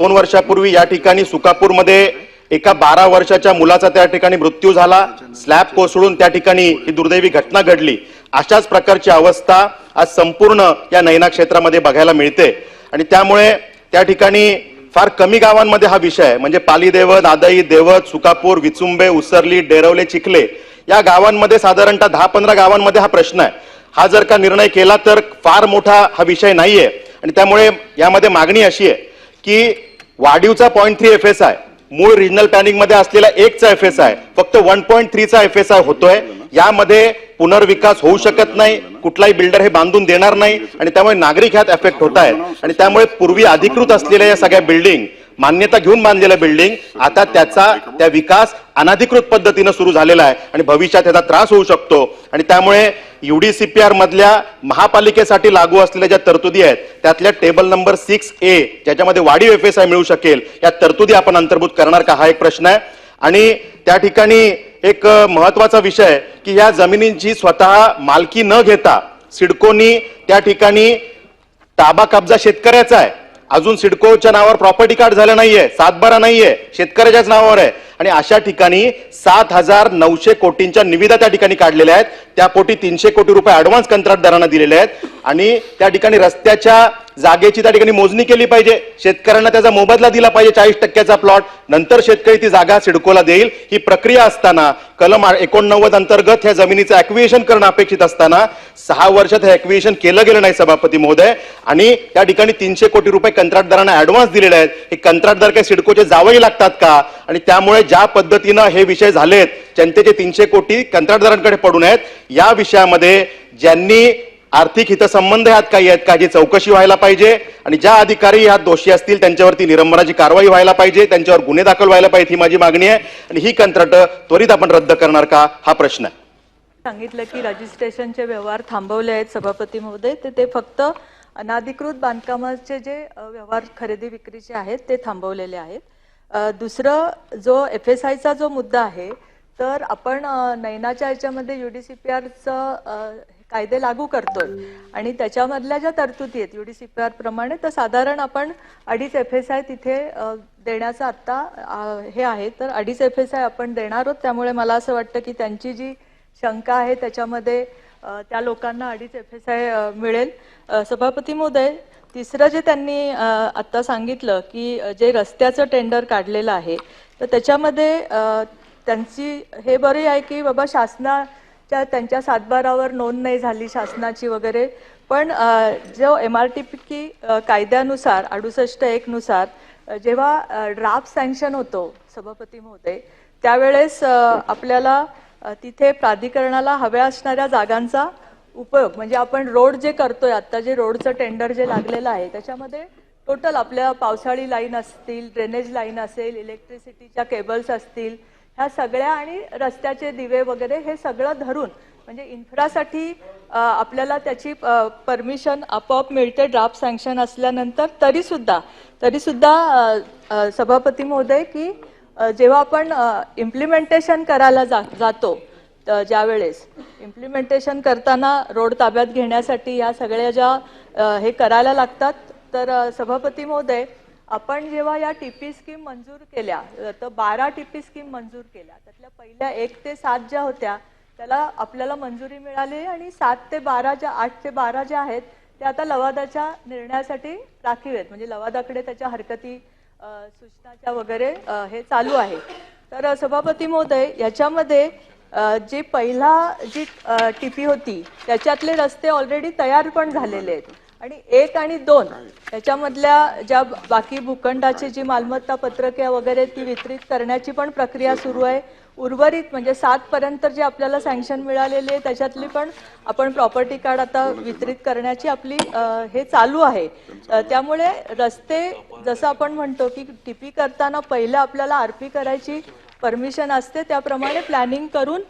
दोन वर्षापूर्वी या ठिकाणी सुकापूरमध्ये एका बारा वर्षाच्या मुलाचा त्या ठिकाणी मृत्यू झाला. स्लॅब कोसळून त्या ठिकाणी ही दुर्दैवी घटना घडली. अशाच प्रकारची अवस्था आज संपूर्ण या नैना क्षेत्रामध्ये बघायला मिळते. आणि त्यामुळे त्या ठिकाणी फार कमी गावांमध्ये हा विषय आहे. म्हणजे पालीदेव नादई देवत सुकापूर विचुंबे उसरली डेरवले चिखले या गावांमध्ये साधारणतः दहा पंधरा गावांमध्ये हा प्रश्न आहे. हा जर का निर्णय केला तर फार मोठा हा विषय नाहीये. आणि त्यामुळे यामध्ये मागणी अशी आहे की वाढीवचा point three F S I मूळ रिजनल प्लॅनिंगमध्ये असलेला एकचा एफ एस आय फक्त वन पॉईंट थ्रीचा एफ एस आय होतोय. यामध्ये पुनर्विकास होऊ शकत नाही कुठलाही बिल्डर हे बांधून देणार नाही. आणि त्यामुळे नागरिक ह्यात एफेक्ट होत आहेत. आणि त्यामुळे पूर्वी अधिकृत असलेल्या या सगळ्या बिल्डिंग मान्यता घेऊन बांधलेलं बिल्डिंग आता त्याचा त्या विकास अनाधिकृत पद्धतीनं सुरू झालेला आहे आणि भविष्यात त्याचा त्रास होऊ शकतो. आणि त्यामुळे युडीसीपीआर मधल्या महापालिकेसाठी लागू असलेल्या ज्या तरतुदी आहेत त्यातल्या टेबल नंबर सिक्स ए ज्याच्यामध्ये वाढीव एफ एस आय मिळू शकेल या तरतुदी आपण अंतर्भूत करणार का हा एक प्रश्न आहे. आणि त्या ठिकाणी एक महत्त्वाचा विषय की या जमिनींची स्वतः मालकी न घेता सिडकोनी त्या ठिकाणी ताबा कब्जा शेतकऱ्याचा आहे. अजून सिडकोच्या नावावर प्रॉपर्टी कार्ड झालं नाहीये सातबारा नाहीये शेतकऱ्याच्याच नावावर आहे. आणि अशा ठिकाणी सात हजार नऊशे कोटींच्या निविदा त्या ठिकाणी काढलेल्या आहेत. त्या पोटी तीनशे कोटी रुपये ऍडव्हान्स कंत्राटदारांना दिलेले आहेत. आणि त्या ठिकाणी रस्त्याच्या जागेची त्या ठिकाणी मोजणी केली पाहिजे. शेतकऱ्यांना त्याचा मोबदला दिला पाहिजे चाळीस टक्क्याचा प्लॉट नंतर शेतकरी ती जागा सिडकोला देईल. ही प्रक्रिया असताना कलम एकोणनव्वद अंतर्गत ह्या जमिनीचं ऍक्विएशन करणं अपेक्षित असताना सहा वर्षात हे ऍक्विएशन केलं गेलं नाही सभापती महोदय. आणि त्या ठिकाणी तीनशे कोटी रुपये कंत्राटदारांना ऍडव्हान्स दिलेले आहेत. हे कंत्राटदार काही सिडकोचे जावंही लागतात का? आणि त्यामुळे ज्या पद्धतीनं हे विषय झालेत जनतेचे तीनशे कोटी कंत्राटदारांकडे पडून आहेत या विषयामध्ये ज्यांनी आर्थिक हितसंबंध ह्यात काही आहेत का जी चौकशी व्हायला पाहिजे आणि ज्या अधिकारी ह्यात दोषी असतील त्यांच्यावरती निरंबनाची कारवाई व्हायला पाहिजे त्यांच्यावर गुन्हे दाखल व्हायला पाहिजे ही माझी मागणी आहे. आणि ही कंत्राट त्वरित आपण रद्द करणार का हा प्रश्न आहे. सांगितलं की रजिस्ट्रेशनचे व्यवहार थांबवले आहेत सभापती महोदय ते ते फक्त अनाधिकृत बांधकामाचे जे व्यवहार खरेदी विक्रीचे आहेत ते थांबवलेले आहेत. दुसरं जो एफ एस आयचा जो मुद्दा आहे तर आपण नैनाच्या याच्यामध्ये यू डी सी पी आरचं कायदे लागू करतोय. आणि त्याच्यामधल्या ज्या तरतुदी आहेत U D C P R प्रमाणे तर साधारण आपण अडीच एफ एस आय तिथे देण्याचं आत्ता हे आहे. तर अडीच एफ एस आय आपण देणार आहोत. त्यामुळे मला असं वाटतं की त्यांची जी शंका आहे त्याच्यामध्ये त्या लोकांना अडीच एफ एस आय मिळेल. सभापती महोदय तिसरं जे त्यांनी आत्ता सांगितलं की जे रस्त्याचं टेंडर काढलेलं आहे तर त्याच्यामध्ये त्यांची हे बरे आहे की बाबा शासनाच्या त्यांच्या सातबारावर नोंद नाही झाली शासनाची वगैरे पण जो एम आर टी पी कायद्यानुसार अडुसष्ट एकनुसार जेव्हा ड्राफ्ट सँक्शन होतो सभापती महोदय त्यावेळेस आपल्याला तिथे प्राधिकरणाला हव्या असणाऱ्या जागांचा उपयोग म्हणजे आपण रोड जे करतोय आता जे रोडचं टेंडर जे लागलेलं आहे त्याच्यामध्ये टोटल आपल्या पावसाळी लाईन असतील ड्रेनेज लाईन असेल इलेक्ट्रिसिटीच्या केबल्स असतील ह्या सगळ्या आणि रस्त्याचे दिवे वगैरे हे सगळं धरून म्हणजे इन्फ्रासाठी आपल्याला त्याची परमिशन आपोआप मिळते ड्राफ्ट सँक्शन असल्यानंतर तरीसुद्धा तरीसुद्धा सभापती महोदय की जेव्हा आपण इम्प्लिमेंटेशन करायला जा जातो त- ज्यावेळेस इम्प्लिमेंटेशन करताना रोड ताब्यात घेण्यासाठी या सगळ्या ज्या हे करायला लागतात तर सभापती महोदय आपण जेव्हा या टी पी स्कीम मंजूर केल्या तर बारा टी पी स्कीम मंजूर केल्या त्यातल्या पहिल्या एक ते सात ज्या होत्या त्याला आपल्याला मंजुरी मिळाली आणि सात ते बारा ज्या आठ ते बारा ज्या आहेत त्या आता लवादाच्या निर्णयासाठी राखीव आहेत. म्हणजे लवादाकडे त्याच्या हरकती सूचनाच्या वगैरे हे चालू आहे. तर सभापती महोदय याच्यामध्ये जी पहिला जी टीपी होती त्याच्यातले रस्ते ऑलरेडी तयार पण झालेले आहेत. आणि एक आणि दोन त्याच्यामधल्या ज्या बाकी भूखंडाची जी मालमत्ता पत्रके वगैरे ती वितरित करण्याची पण प्रक्रिया सुरू आहे. उर्वरित म्हणजे सात पर्यंत जे आपल्याला सँक्शन मिळालेले आहे त्याच्यातली पण आपण प्रॉपर्टी कार्ड आता वितरित करण्याची आपली हे चालू आहे. त्यामुळे रस्ते जसं आपण म्हणतो की टीपी करताना पहिलं आपल्याला आरपी करायची परमिशन असते त्याप्रमाणे प्लॅनिंग करून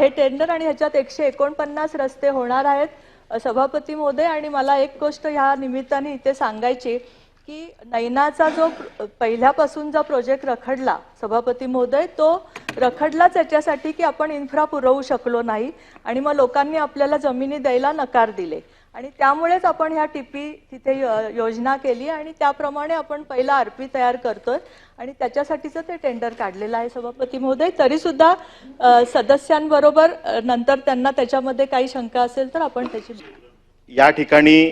हे टेंडर आणि ह्याच्यात एकशे एकोणपन्नास रस्ते होणार आहेत. सभापती मोदे आणि मला एक गोष्ट ह्या निमित्ताने इथे सांगायची की नैनाचा जो पहिल्यापासून जो प्रोजेक्ट रखडला सभापती महोदय तो रखडलाच याच्यासाठी की आपण इन्फ्रा पुरवू शकलो नाही आणि मग लोकांनी आपल्याला जमिनी द्यायला नकार दिले. आणि त्यामुळेच आपण ह्या टीपी तिथे योजना केली आणि त्याप्रमाणे आपण पहिला आरपी तयार करतोय. आणि त्याच्यासाठीचं ते टेंडर काढलेलं आहे सभापती महोदय. तरी सुद्धा सदस्यांबरोबर नंतर त्यांना त्याच्यामध्ये काही शंका असेल तर आपण त्याची या ठिकाणी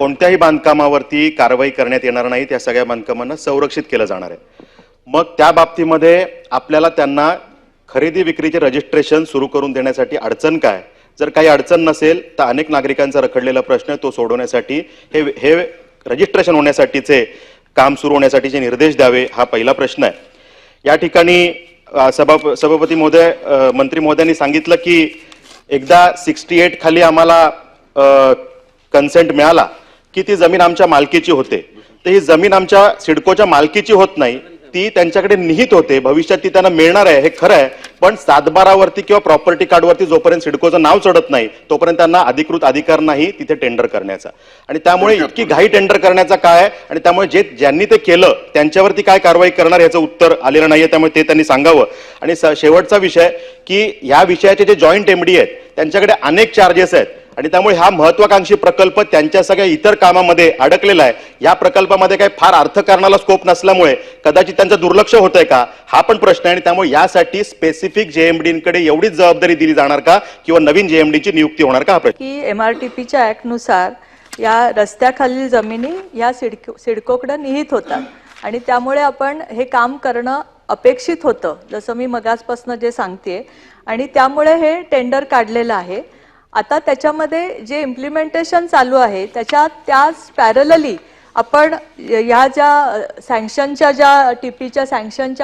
कोणत्याही बांधकामावरती कारवाई करण्यात येणार नाही त्या सगळ्या बांधकामांना संरक्षित केलं जाणार आहे. मग त्या बाबतीमध्ये आपल्याला त्यांना खरेदी विक्रीचे रजिस्ट्रेशन सुरू करून देण्यासाठी अडचण काय? जर काही अडचण नसेल तर अनेक नागरिकांचा रखडलेला प्रश्न आहे तो सोडवण्यासाठी हे हे रजिस्ट्रेशन होण्यासाठीचे काम सुरू होण्यासाठीचे निर्देश द्यावे हा पहिला प्रश्न आहे. या ठिकाणी सभाप सभा सभापती महोदय मंत्री महोदयांनी सांगितलं की एकदा सिक्स्टी एट खाली आम्हाला कन्सेंट मिळाला की ती जमीन आमच्या मालकीची होते. तर ही जमीन आमच्या सिडकोच्या मालकीची होत नाही. ती त्यांच्याकडे निहित होते. भविष्यात ती त्यांना मिळणार आहे हे खरं आहे. पण सातबारावरती किंवा प्रॉपर्टी कार्डवरती जोपर्यंत सिडकोचं नाव चढत नाही तोपर्यंत त्यांना अधिकृत अधिकार नाही तिथे टेंडर करण्याचा. आणि त्यामुळे इतकी घाई टेंडर करण्याचा काय आहे? आणि त्यामुळे जे ज्यांनी ते केलं त्यांच्यावरती काय कारवाई करणार याचं उत्तर आलेलं नाहीये. त्यामुळे ते त्यांनी सांगावं. आणि शेवटचा विषय की या विषयाचे जे जॉईंट एमडी आहेत त्यांच्याकडे अनेक चार्जेस आहेत. आणि त्यामुळे हा महत्वाकांक्षी प्रकल्प त्यांच्या सगळ्या इतर कामामध्ये अडकलेला आहे. या प्रकल्पामध्ये काही फार अर्थकारणाला स्कोप नसल्यामुळे कदाचित त्यांचं दुर्लक्ष होतंय का? हा पण प्रश्न आहे आणि त्यामुळे यासाठी स्पेसिफिक जेएमडीकडे एवढीच जबाबदारी दिली जाणार का? किंवा नवीन जेएमडीची नियुक्ती होणार का हा प्रश्न? की एम या रस्त्याखालील जमिनी या सिडको सिडकोकडे निहित होतात. आणि त्यामुळे आपण हे काम करणं अपेक्षित होतं जसं मी मगासपासून जे सांगते आणि त्यामुळे हे टेंडर काढलेलं आहे. आता त्याच्यामध्ये जे इम्प्लिमेंटेशन चालू आहे त्याच्या त्याच पॅरलली आपण या ज्या सँक्शनच्या ज्या टीपीच्या सँक्शनच्या